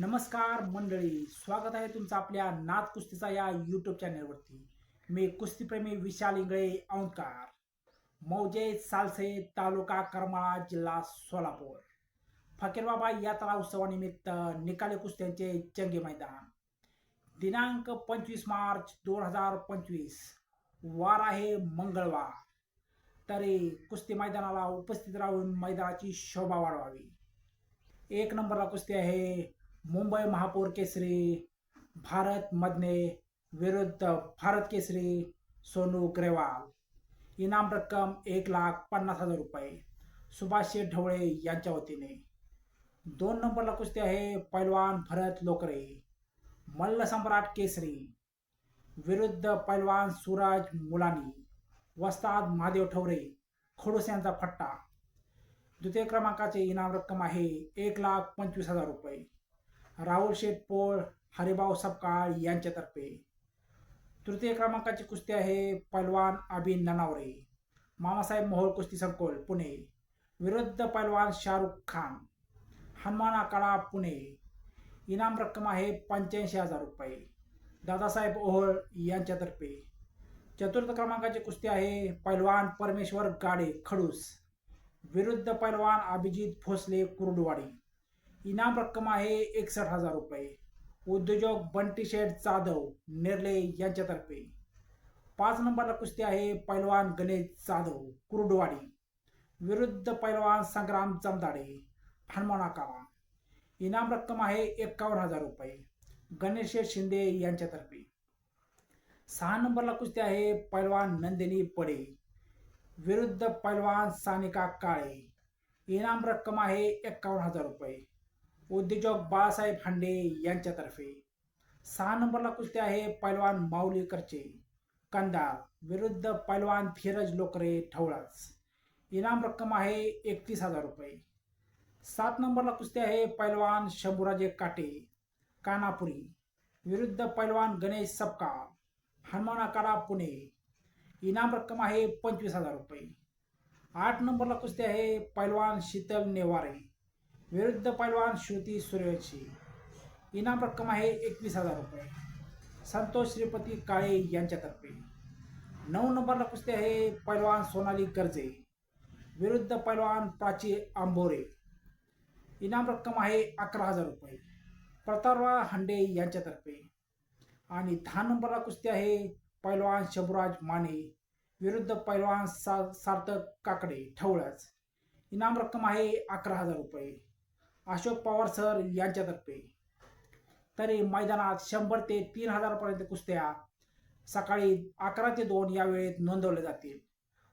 नमस्कार मंडळी स्वागत आहे तुमचं आपल्या नाथ कुस्तीचा या यूट्यूब चॅनलवरती मी कुस्तीप्रेमी विशाल इंगळे औंधकार. मौजे सालसे तालुका करमाळा जिल्हा सोलापूर. फकीरबाबा यात्रा उत्सवानिमित्त निकाले कुस्त्यांचे चंगे मैदान. दिनांक पंचवीस मार्च दोन हजार पंचवीस. वार आहे मंगळवार. तरी कुस्ती मैदानाला उपस्थित राहून मैदानाची शोभा वाढवावी. एक नंबरला कुस्ती आहे मुंबई महापौर केसरी भारत मधने विरुद्ध भारत केसरी सोनू ग्रेवाल. इनाम रक्कम एक लाख पन्नास हजार रुपये. सुभाष शेठ ढवळे यांच्या वतीने. दोन नंबरला कुस्ती आहे पैलवान भरत लोकरे. मल्ल सम्राट केसरी. विरुद्ध पैलवान सूरज मुलानी. वस्ताद महादेव ठवरे. खडूस यांचा फट्टा. द्वितीय क्रमांकाचे इनाम रक्कम आहे एक लाख पंचवीस हजार रुपये. राहुल शेटपोळ हरिभाऊ सपकाळ यांच्यातर्फे. तृतीय क्रमांकाची कुस्ती आहे पैलवान अबिन ननावरे. मामासाहेब मोहोळ कुस्ती संकुल पुणे. विरुद्ध पैलवान शाहरुख खान. हनुमान आकाळा पुणे. इनाम रक्कम आहे पंच्याऐंशी हजार रुपये. दादासाहेब ओहोळ यांच्यातर्फे. चतुर्थ क्रमांकाची कुस्ती आहे पैलवान परमेश्वर गाडे खडूस. विरुद्ध पैलवान अभिजित भोसले कुरुडवाडी. इनाम रक्कम आहे एकसष्ट हजार रुपये. उद्योजक बंटी शेठ जाधव नेरले यांच्यातर्फे. पाच नंबरला कुस्ती आहे पैलवान गणेश जाधव कुरुडवाडी. विरुद्ध पैलवान संग्राम जमदाडे हनुमानाकारा इनाम रक्कम आहे एकावन्न हजार रुपये. गणेश शिंदे यांच्यातर्फे. सहा नंबरला कुस्ती आहे पैलवान नंदिनी पडे. विरुद्ध पैलवान सानिका काळे. इनाम रक्कम आहे एकावन्न हजार रुपये. उद्योजक बाळासाहेब हांडे यांच्यातर्फे सहा नंबरला कुस्ती आहे पैलवान माऊलीकरचे. कंदार विरुद्ध पैलवान धीरज लोकरे ठवळाच इनाम रक्कम आहे एकतीस हजार रुपये. सात नंबरला कुस्ती आहे पैलवान शंभूराजे काटे कानापुरी. विरुद्ध पैलवान गणेश सपका हनुमान आकाडा पुणे. इनाम रक्कम आहे पंचवीस हजार रुपये. आठ नंबरला कुस्ती आहे पैलवान शीतल नेवारे. विरुद्ध पैलवान श्रुती सूर्यवंशी. इनाम रक्कम आहे एकवीस हजार रुपये. संतोष श्रीपती काळे यांच्यातर्फे. नऊ नंबरला कुस्ती आहे पैलवान सोनाली गर्जे. विरुद्ध पैलवान प्राची आंबोरे. इनाम रक्कम आहे अकरा हजार रुपये. प्रतारवा हांडे यांच्यातर्फे. आणि दहा नंबरला कुस्ती आहे पैलवान शबुराज माने. विरुद्ध पैलवान सा सार्थक काकडे ठवळ्याच इनाम रक्कम आहे अकरा हजार रुपये. अशोक पवार सर यांच्यातर्फे. तरी मैदानात शंभर ते तीन हजारपर्यंत कुस्त्या सकाळी अकरा ते दोन या वेळेत नोंदवल्या जातील.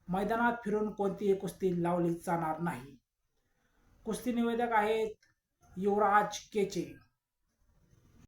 मैदानात फिरून कोणतीही कुस्ती लावली जाणार नाही. कुस्ती निवेदक आहेत युवराज केचे.